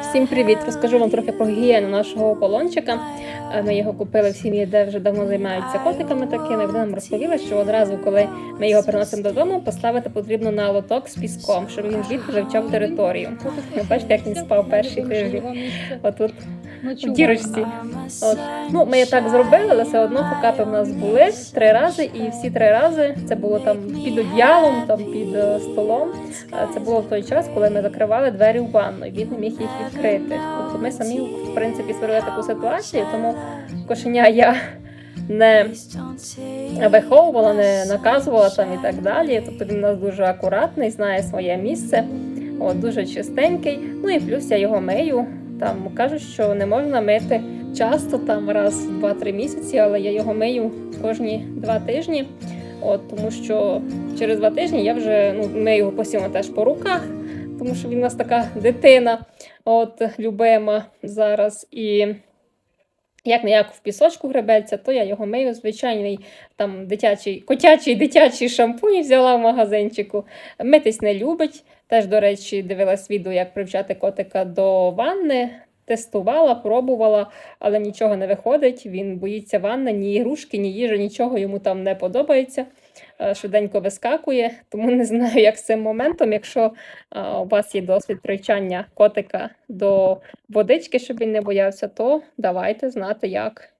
Всім привіт! Розкажу вам трохи про гігієну нашого полончика. Е, Ми його купили в сім'ї, де вже давно займаються котиками такими. Вона нам розповіла, що одразу, коли ми його приносимо додому, поставити потрібно на лоток з піском, щоб він влітку вже вчав територію. Бачите, як він спав перші тижні. Отут в дірочці. От. Ну, ми так зробили, але все одно фокапи в нас були три рази, і всі три рази це було там під одіялом, там під е, столом. Е, Це було в той час, коли ми закривали двері в ванну, і він не міг їх відкрити. Тобто ми самі, в принципі, створили таку ситуацію, тому кошеня я не виховувала, не наказувала там і так далі. Тобто він у нас дуже акуратний, знає своє місце, от, дуже чистенький. Ну і плюс я його мию. Там кажуть, що не можна мити часто, там раз в 2-3 місяці, але я його мию кожні два тижні. От, тому що через два тижні я вже ну, мию його постійно теж по руках, тому що він у нас така дитина, от, любима зараз. І як не як в пісочку гребеться, то я його мию звичайний там дитячий, котячий дитячий шампунь взяла в магазинчику. Митись не любить. Теж, до речі, дивилась відео, як привчати котика до ванни. Тестувала, пробувала, але нічого не виходить. Він боїться ванни, ні ігрушки, ні їжі, нічого йому там не подобається. Е, Швиденько вискакує, тому не знаю, як з цим моментом. Якщо е, у вас є досвід привчання котика до водички, щоб він не боявся, то давайте знати, як.